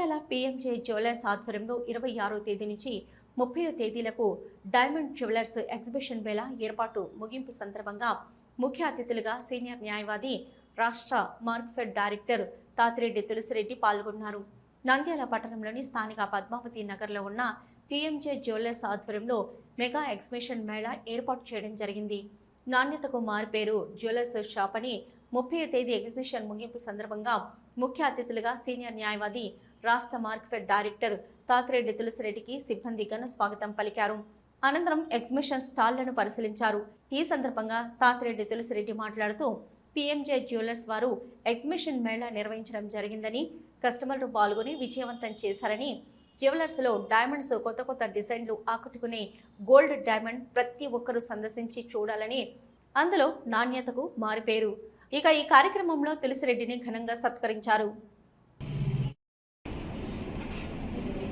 Nandyal PMJ jewellers ఆధ్వర్యంలో ఇరవై ఆరో తేదీ నుంచి ముప్పయో తేదీలకు డైమండ్ జ్యువెలర్స్ ఎగ్జిబిషన్ వేళ ఏర్పాటు ముగింపు సందర్భంగా ముఖ్య అతిథులుగా సీనియర్ న్యాయవాది రాష్ట్ర మార్క్ఫెడ్ డైరెక్టర్ తాతిరెడ్డి తులసిరెడ్డి పాల్గొన్నారు. నంద్యాల పట్టణంలోని స్థానిక పద్మావతి నగర్లో ఉన్న పీఎంజే జ్యువెలర్స్ ఆధ్వర్యంలో మెగా ఎగ్జిబిషన్ మేళా ఏర్పాటు చేయడం జరిగింది. నాణ్యతకు మారుపేరు జ్యువెలర్స్ షాప్ అని ముప్పై తేదీ ఎగ్జిబిషన్ ముగింపు సందర్భంగా ముఖ్య అతిథులుగా సీనియర్ న్యాయవాది రాష్ట్ర మార్కెట్ డైరెక్టర్ తాతిరెడ్డి తులసిరెడ్డికి సిబ్బంది ఘన స్వాగతం పలికారు. అనంతరం ఎగ్జిబిషన్ స్టాళ్ళను పరిశీలించారు. ఈ సందర్భంగా తాతిరెడ్డి తులసిరెడ్డి మాట్లాడుతూ పీఎంజే జ్యువెలర్స్ వారు ఎగ్జిబిషన్ మేళా నిర్వహించడం జరిగిందని కస్టమర్లు పాల్గొని విజయవంతం చేశారని జ్యువెలర్స్లో డైమండ్స్ కొత్త కొత్త డిజైన్లు ఆకట్టుకునే గోల్డ్ డైమండ్ ప్రతి ఒక్కరూ సందర్శించి చూడాలని అందులో నాణ్యతకు మారిపేరు ఇక ఈ కార్యక్రమంలో తులసిరెడ్డిని ఘనంగా సత్కరించారు.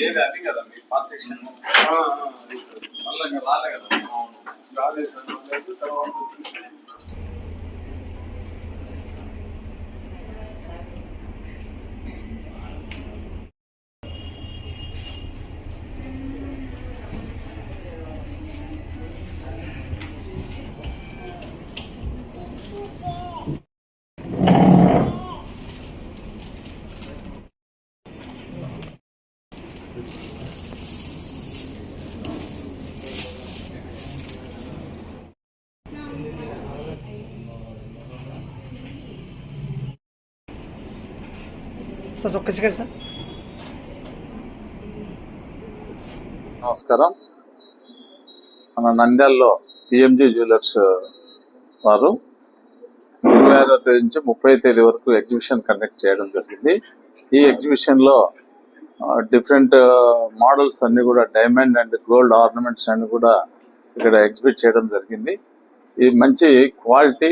ఏది అది కదా మీ పార్టీషన్ మళ్ళీ రాలే కదా. రాలేదు తర్వాత సార్ ఒక్క సెకండ్ సార్. నమస్కారం. మన నంద్యాలలో పిఎంజి జ్యువెలర్స్ వారు ఇరవై ఆరో తేదీ నుంచి ముప్పై తేదీ వరకు ఎగ్జిబిషన్ కండక్ట్ చేయడం జరిగింది. ఈ ఎగ్జిబిషన్లో డిఫరెంట్ మోడల్స్ అన్ని కూడా డైమండ్ అండ్ గోల్డ్ ఆర్నమెంట్స్ అన్ని కూడా ఇక్కడ ఎగ్జిబిట్ చేయడం జరిగింది. ఇది మంచి క్వాలిటీ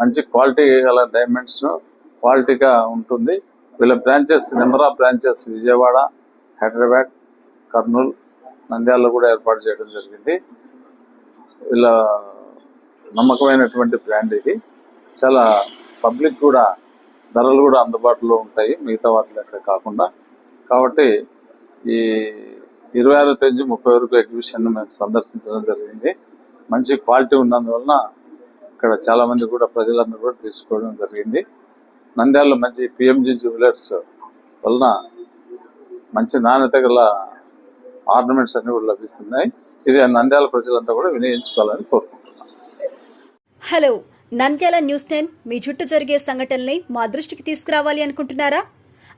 మంచి క్వాలిటీ గల డైమండ్స్ క్వాలిటీగా ఉంటుంది. వీళ్ళ branches number of branches Vijayawada Hyderabad Kurnool నంద్యాలలో కూడా ఏర్పాటు చేయడం జరిగింది. వీళ్ళ నమ్మకమైనటువంటి బ్రాండ్ ఇది. చాలా పబ్లిక్ కూడా ధరలు కూడా అందుబాటులో ఉంటాయి. మిగతా వాటిలో లెక్క కాకుండా. కాబట్టి ఈ ఇరవై ఆరో తేదీ ముప్పై వరకు ఎగ్జిబిషన్ మేము సందర్శించడం జరిగింది. మంచి క్వాలిటీ ఉన్నందువలన ఇక్కడ చాలా మంది కూడా ప్రజలందరూ కూడా తీసుకోవడం జరిగింది. నంద్యాలలో మంచి పిఎంజి జ్యువెలర్స్ వలన మంచి నాణ్యత గల ఆర్నమెంట్స్ అన్ని కూడా లభిస్తున్నాయి. ఇది నంద్యాల ప్రజలంతా కూడా వినియోగించుకోవాలని కోరుకుంటున్నాను హలో నంద్యాల న్యూస్ టెన్ మీ చుట్టూ జరిగే సంఘటనల్ని మా దృష్టికి తీసుకురావాలి అనుకుంటున్నారా?